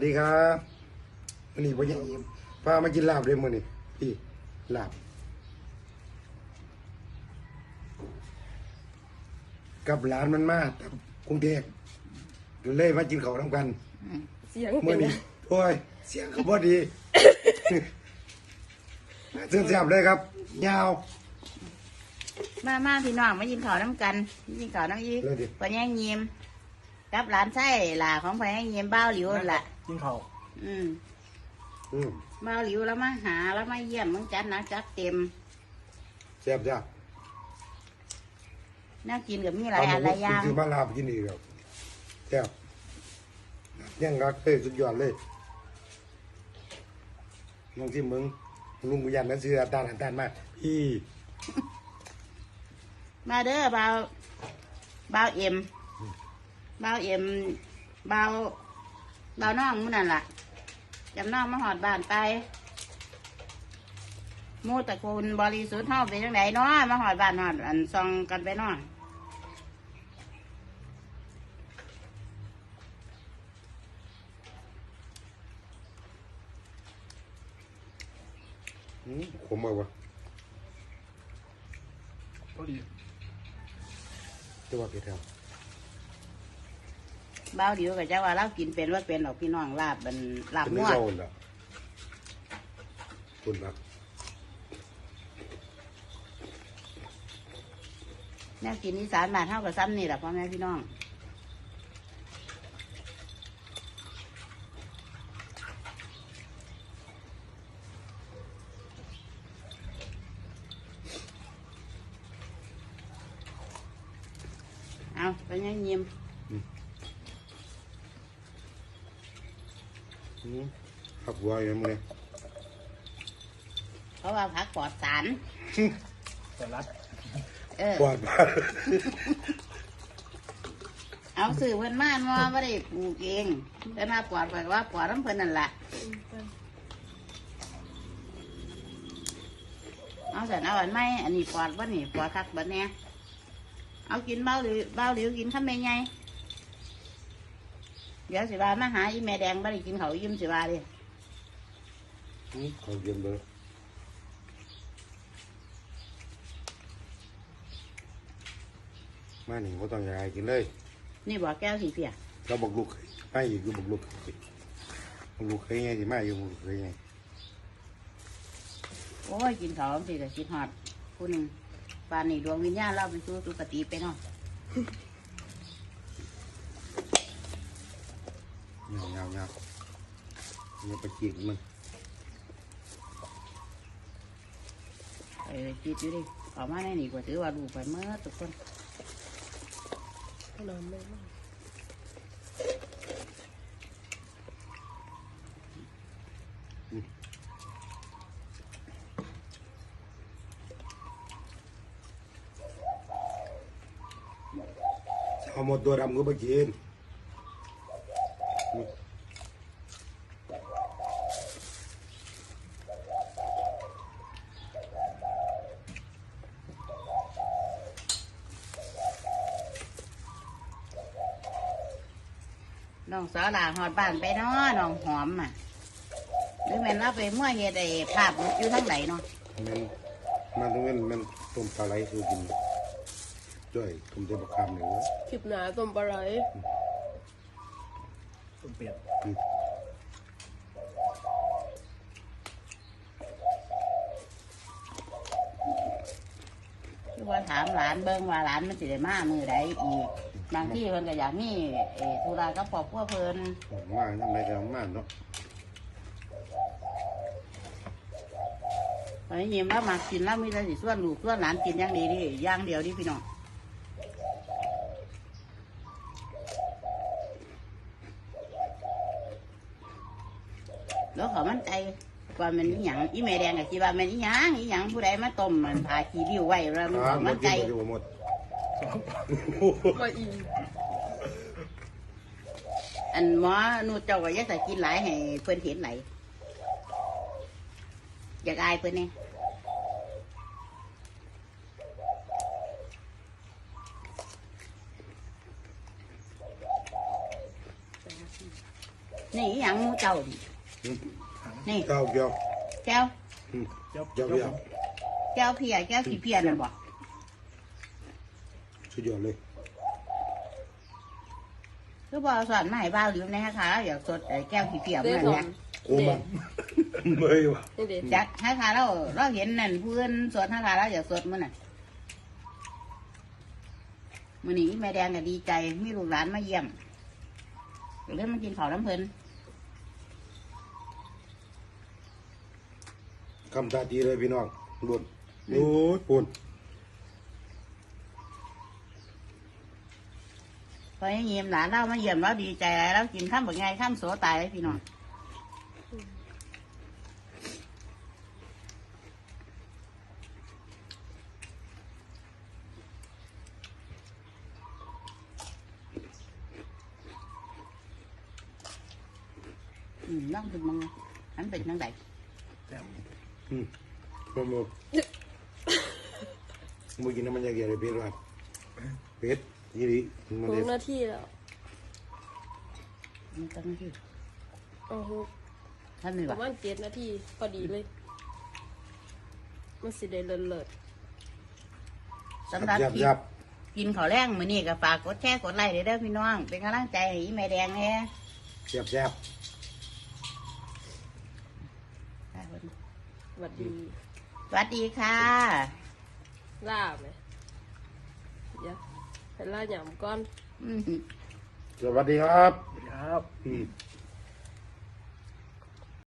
วัสดีครับวันนี้พ่อใหญ่อิ่มพามากินลาบเลยมื้อนี้พี่ลาบ กับหลานมันมาแต่กรุงเทพเลยมากินข้าวน้ำกันเสียงเมื่เป็อนนี้ไงโอ้ยเสียงเขาพอดี เสื่อมๆเลยครับ ยาว มามาพี่น้องมายินข่าวน้ำกันยินข่าวน้ำยีเลยดิปแย่งยิมกับหลานไส้หล่าของปแย่งยิมบ้าวหลิวนั่นล่ะ กินข้าวอืมอืมบ้าวหลิวแล้วมาหาแล้วมาเยี่ยมมึงจัดหนักจัดเต็มแซ่บจ้าน่ากินกับมีหลายอันหลายอย่างคือมาลาบกินอีกครับแซ่บยังรักเลยสุดยอดเลยน้องที่มึงลุงกุยันนั่นซื้ออาตานอาตานมากพี่มาเด้อบ้าวบ้าวเอ็มบ้าวเอ็มบ้าว บ้าวน้องมึงนั่นล่ะจำน้องมาหอดบ้านไปหมูตระกูลบริสุทธิ์เฮาเป็นจังไดเนาะมาหอดบ้านหอดอันซองกันไปเนาะอืมขมมากวะพอดีจะว่าเกี่ยว บ้าวเดียวก็จะว่าเรากินเป็นว่าเป็นดอกพี่น้องลาบเป็นลาบเป็นงไม่วดเศร้าละคุณครับแม่กินอีสานบ้านเท่ากับซ้ำนี่แหละพ่อแม่พี่น้องเอาไปยังยิ้ม อืมขับวัวอย่างนี้เพราะว่าผักปลอดสารแต่รัดเออปวดมากเอาสื่อเพิ่นมาเนาะไม่ได้ปลูกเองแต่มาปลอดไปว่าปลอดน้ำเพิ่นนั่นแหละเอาสันเอาอันไหมอันนี้ปลอดบ่นี่ปลอดคักบ่เนี่ยเอากินเบ้าหรือเบ้าหรือกินข้าวแม่ไง เดี๋ยวสิว่ามาหาอีแม่แดงบ่ได้กินเขาวยิ้มสิว่าดิอืมเขาเย็นเลยมาหนิเขาต้องอยากให้กินเลยนี่บอกแก้วสีเพียเราบอกลูกเคยไม่อยู่อยู่บอกลูกเคยบอกลูกเคยไงสิมาอยู่บอกลูกเคยไงโอ้ยกินเขาวสิแต่คิดฮอดผู้หนึ่งปานนี้ดวงวิญญาณเราไปสู่สุคติไปเนาะ เงาเงาเงาเนี่ยไปจีบมันเออคิดอยู่ดิเออกมาในนี่ก็ถือว่าดูไปเมื่อทุกคนนอนไม่ได้เอาหมดตัวดำก็ไปกินนี่น้องสาวหลาหอดบ้านไปเนาะน้องหอมอะ หรือแม่นเราไปมั่วเฮ็ดไอ้ภาพอยู่ทั้งไหนเนาะมันมันตรงนั้นมันต้มปลาไหลคือกินด้วยต้มเต็มปลาคำเนี่ยเว้ยคลิปหนาต้มปลาไหล ต้มเปียกอืมคือว่าถามหลานเบิ่งว่าหลานมันสิได้มามือใดอีก บางที่เพิ่นก็อยากมีเออธุระกับครอบครัวเพิ่นมากทำไมแต่มากเนาะตอนนี้ยิ้มแล้วมากินแล้วมีแต่สิส่วนลูกส่วนหลานกินอย่างดีดิอย่างเดียวดิพี่น้อง แล้วเขามันใจว่ามันอีหยังอีแม่แดงก็คิดว่ามันอีหยังอีหยังผู้ใดมาต้มมันพาขี้ริ้วไว้แล้วมันอ่าเขาหมมัดนกิใจนอยู่หมดมาอีอันหมอนูเจ้าก็อยักแต่กินหลายให้เพิ่นเห็นไหลายอยากอายเพิ่นเนี่ยนี่อหย่างหมูเจ้านี่อืม นี่เก้าเกี่ยวแก้วอืมเจ้าเกี่ยวเจ้าเกี่ยวแก้วเพียแก้วขี้เพียนั่นบ่สุดยอดเลยคือบ่เอาสอนมาให้บ้าวหรือในฮะคะเราอยากสดไอ้แก้วขี้เพียเด้มันสอเนี่นยโอ้มันเมื่อยว่ะนี่เด็ดจักฮะคะเราเราเห็นนั่นเพื่อนสดฮะคะเราอยากสดมื้อน่ะมื้อนี้แม่แดงก็ดีใจมีลูกหลานมาเยี่ยมก็เลยมากินข้าวน้ำเพิ่น คำตาดีเลยพี่น้องบุญโอ้ยปุ่นพอให้เยี่ยมหลานเรามาเยี่ยมเราดีใจแล้วเรากินข้ามบักไงข้ามโสตายเลยพี่น้องอืมน้องเป็นมังอันเป็นนังไดอื มมาหมดเมื่อกี้น้ำมันยาเกี่ยวเลยเป็ดว่ะเป็ดยี่ดีมันหเด็กดนาทีแล้วมันตั้งที่โอ้โหท่านไม่ปว่าระมาณเจ็ดนาทีพอดีเลย มันสิได้เลิศเลิศสำหรับยับคลิยัปบกินข้าวแรงมื้อนี้ก็ฝากกดแชร์กดไลค์เด้อเด้อพี่น้อง เป็นกำลังใจให้อีแม่แดงแน่ยับยับ สวัสดีสวัสดีค่ะ ล่าไหมเดี๋ยวให้ล่าหยำก้อนอืมสวัสดีครับ ครับอืม